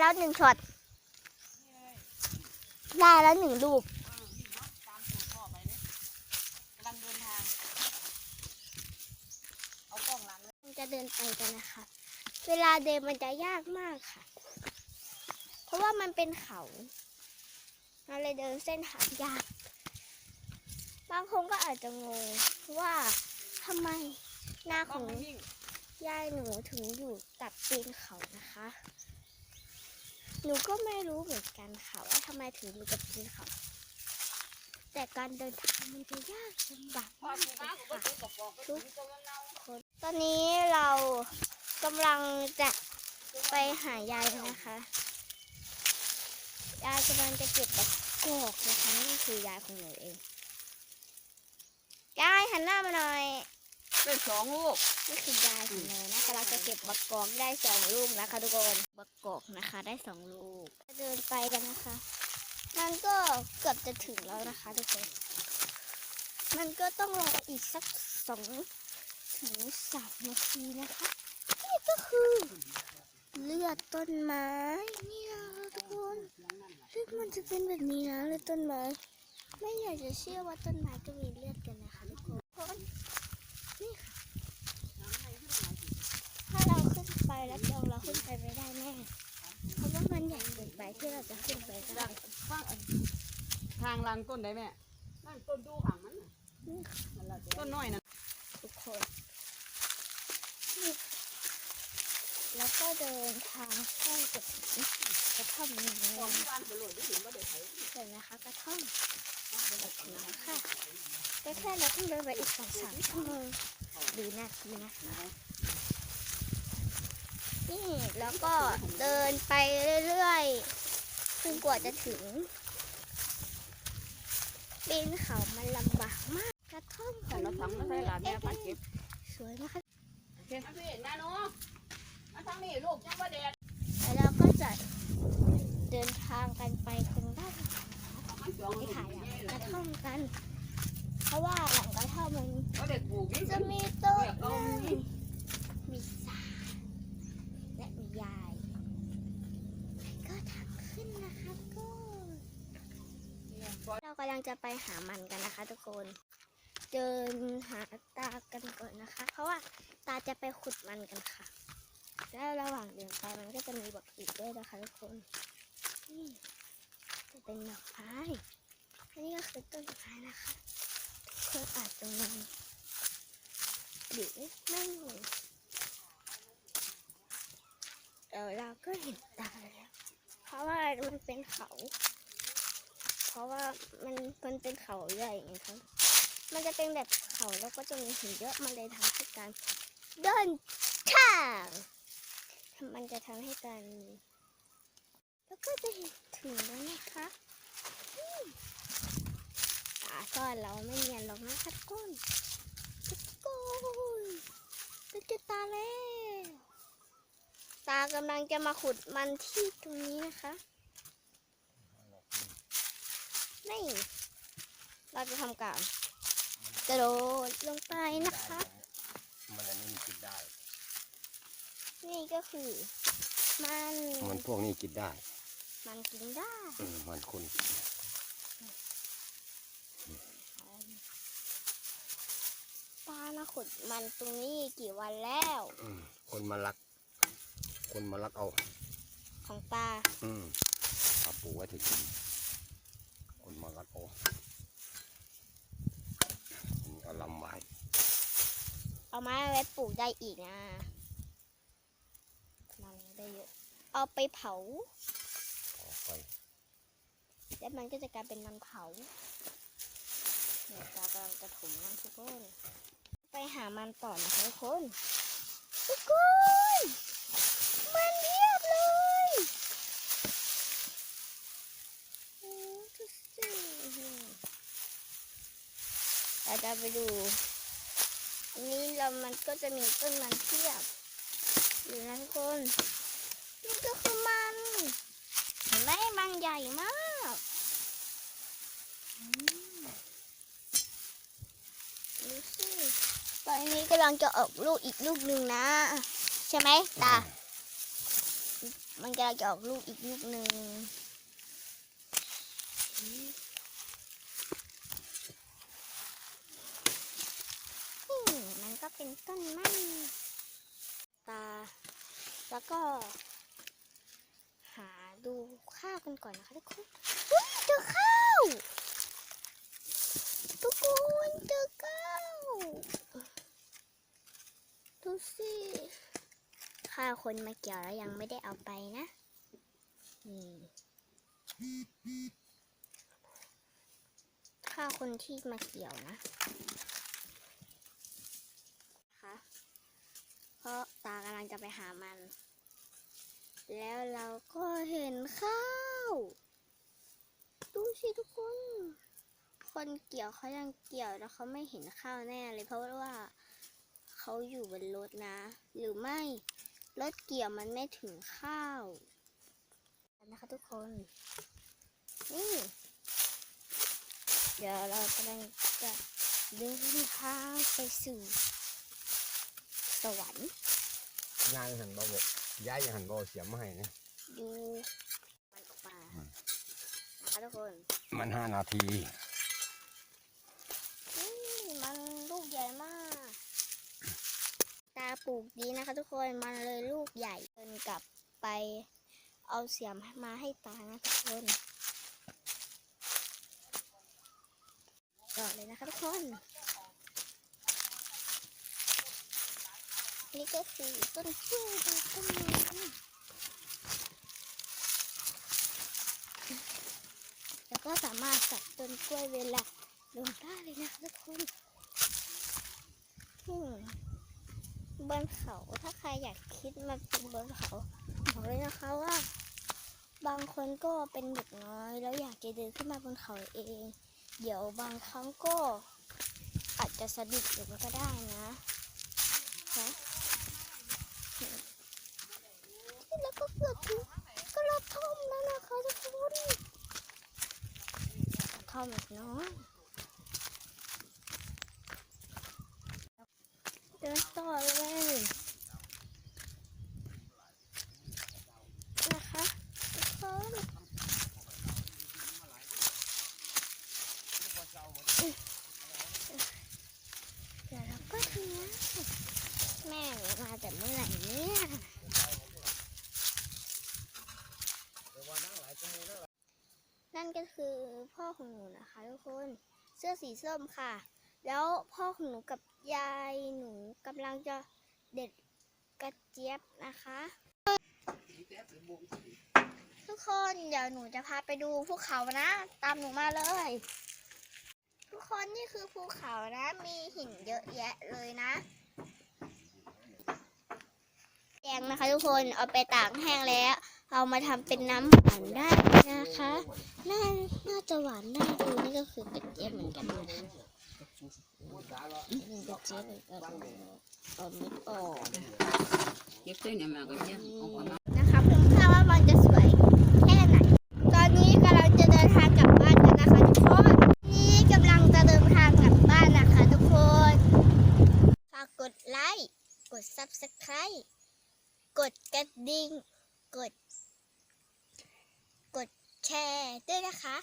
แล้วหนึ่งช็อต ได้แล้วหนึ่งลูปมันจะเดินไปกันนะคะ เวลาเดินมันจะยากมากค่ะ เพราะว่ามันเป็นเขาเราเลยเดินเส้นทางยาก บางคนก็อาจจะงงว่าทำไมหน้าของงไม่วิ่งยายหนูถึงอยู่ตัดตีนเขานะคะ หนูก็ไม่รู้เหมือนกันค่ะว่าทำไมถึงอยู่กับตีนเขา แต่การเดินทางมันจะยากลำบากพ่อมากถูกเลนะยผมก็ค่ะซื้อกระบอกก็ถึงตังาคนตอนนี้เรากำลังจะไปหายายนะคะ ยายกำลังจะเก็บบักกอกนะคะนี่คือยายของหนูเอง ยายหันหน้ามาหน่อย ได้สองลูกนี่คือยายของหนูนะคะเราจะเก็บบักกอกได้สองลูกนะคะทุกคนบักกอกนะคะ ได้สองลูกเดินไปกันนะคะ มันก็เกือบจะถึงแล้วนะคะทุกคนมันก็ต้องรออีกสักสองถึงสามนาทีนะคะนี่ก็คือเลือดต้นไม้เนี่ยทุกคนซึ่งมันจะเป็นแบบนี้นะเลือดต้นไม้ ไม่อยากจะเชื่อว่าต้นไม้ก็มีเลือดกันนะคะทุกคนนี่ค่ะ ถ้าเรา ขึ้นไปแล้วเดี๋ยวเราขึ้นไปไม่ได้แน่เพราะว่ามันใหญ่เกินไปที่เราจะขึ้นไปได้ ฟังทางลังต้นได้แม่นั่นต้นดูหางมันน่ะนี่ค่ะต้นน้อยนะทุกคนนี่แล้วก็เดินทางเข้าจะถึงกระท่อมนี้สองวันก็เลยได้เห็นว่าได้ไถเห็นนะคะกระท่อมจะถึงแล้วค่ะแต่แค่เราต้องเดินไปอีกสองสามชั่วโมงหรือนาทีนะคะ นี่แล้วก็เดินไปเรื่อยๆจนกว่าจะถึงปีนเขามันลำบากมากกระท่อมขแต่องเราทำไม่ได้หลานแม่พัดเก็บสวยนะคะโอเคมาพี่นาโนมาทางนี้ลูกยังว่าแดดแล้วเราก็จะเดินทางกันไปตรงด้านไปถ่ายหลังกระท่อมกัน เพราะว่าหลังกระท่อมมัน ก็เด็กปลูกนี่ จะมีต้นไม้มีสาและมียาย ก็ทางขึ้นนะคะก็ เรากำ ลังจะไปหามันกันนะคะ ทุกคน เดินหาตากันก่อนนะคะ เพราะว่าตาจะไปขุดมันกันค่ะ แล้วระหว่างเดินไปมันก็จะมีบักอีกด้วยนะคะทุกคนนี่จะเป็นดอกไม้อันนี้ก็คือต้นไม้นะคะทุกคนอาจจะงงหรือไม่งงเดี๋ยวเราก็เห็นตาแล้ว เพราะว่ามันเป็นเขา ราะว่ามันมันเป็นเขาใหญ่ไงครับ มันจะเป็นแบบเขาแล้วก็จะมีหินเยอะมันเลยทำให้การเดินทางมันจะทำให้การแล้วก็จะเห็นถึงแล้วนะคะตาซ่อนเราไม่เนียนหรอกนะคะทุกคนทุกคนเป็นจะตาแล้ว ตากำลังจะมาขุดมันที่ตรงนี้นะคะ นี่ เราจะทำการกระโดดลงไปนะคะ มันอันนี้มันกินได้ นี่ก็คือ มัน มันพวกนี้กินได้ มันกินได้เออมันคนตามาขุดมันตรงนี้กี่วันแล้วอืมคนมาลัก คนมาลักเอา ของตาอืมเอาปลูกไว้ถึงกิน คนมาลักเอาอันนี้เอาลำไว้เอาไม้ไว้ปลูกได้อีกนะมันได้เยอะเอาไปเผาออกไปแล้วมันก็จะกลายเป็นมันเผาเดี๋ยวตากำลังจะถมนะทุกคน ไปหามันต่อนะคะทุกคนทุกคนมันเพียบเลยโอ้ดูสิเราจะ ไปดูอันนี้เรามันก็จะมีต้นมันเพียบอยู่นะทุกคนนี่ก็คือมันเห็นไหมมันใหญ่มากอืมดูสิตอนนี้กำลังจะออกลูกอีกลูกหนึ่งนะ ใช่ไหมตา มันกำลังจะออกลูกอีกลูกหนึ่งอืมมันก็เป็นต้นไม้ตา แล้วก็ หาดูข้าว ก่อนนะคะทุกคนอุ้ยเจอข้าวทุกคนเจอข้าวดูสิข้าวคนมาเกี่ยวแล้วยังไม่ได้เอาไปนะนี่ข้าวคนที่มาเกี่ยวนะะเพราะตากำลังจะไปหามัน แล้วเราก็เห็นข้าว ดูสิทุกคน คนเกี่ยวเขายังเกี่ยวแล้วเขาไม่เห็นข้าวแน่เลยเพราะว่าเขาอยู่บนรถนะ หรือไม่รถเกี่ยวมันไม่ถึงข้าวนะคะทุกคน นี่ เดี๋ยวเรากำลังจะเดินทางไปสู่สวรรค์ย่างหันบ่บอก ย้ายยังหันบ่เสียมาให้นะดูมันออกมานะคะทุกคน มันห้านาทีมันลูกใหญ่มาก ตาปลูกดีนะคะ ทุกคนมันเลยลูกใหญ่เดินกลับไปเอาเสียมมาให้ตานะทุกคนต่อเลยนะคะทุกคน นี่ก็คือต้นกล้ต้นนไม้แล้วก็สามารถสับต้นกล้วยเวลาลงได้เลยนะคะทุกคนบนเขาถ้าใครอยากคิดมาเป็นบนเขาบอกเลยนะคะว่า บางคนก็เป็นเด็กน้อย แล้วอยากจะเดินขึ้นมาบนเขาเอง เดี๋ยวบางครั้งก็อาจจะสะดุดลงก็ได้นะนะแล้ว ก็เกิดถึงกระท่อมแล้วนะคะทุกคนท่อมแบบน้อยเดินต่อเลยนะคะทุกคนเดี๋ยวเราก็ถึงแล้วแม่มาแต่เมื่อไหร่เนี่ยนั่นก็คือพ่อ ของหนูนะคะทุกคนเสื้อสีส้มค่ะ แล้วพ่อของหนูกับยายหนูกำลังจะเด็ดกระเจี๊ยบนะคะ ทุกคนเดี๋ยวหนูจะพาไปดูภูเขานะ ตามหนูมาเลย ทุกคนนี่คือภูเขานะ มีหินเยอะแยะเลยนะแกงนะคะทุกคนเอาไปตากแห้งแล้ว เอามาทำเป็นน้ำหวานได้นะคะ น่า น่าจะหวานน่าดูนี่ก็คือกระเจี๊ยบเหมือนกันนะคะมันจะเจ็บเลยก็เอาไม่ออกเก็บเส้นเนี่ยมาก็เย็บเอาคนละนะคะเพื่อนๆว่ามันจะสวยแค่ไหน ตอนนี้กำลังจะเดินทางกลับบ้านกันนะคะทุกคน นี่กำลังจะเดินทางกลับบ้านนะคะทุกคน ฝากกดไลค์ กด subscribe กดกระดิ่ง กดกด แชร์ด้วยนะคะ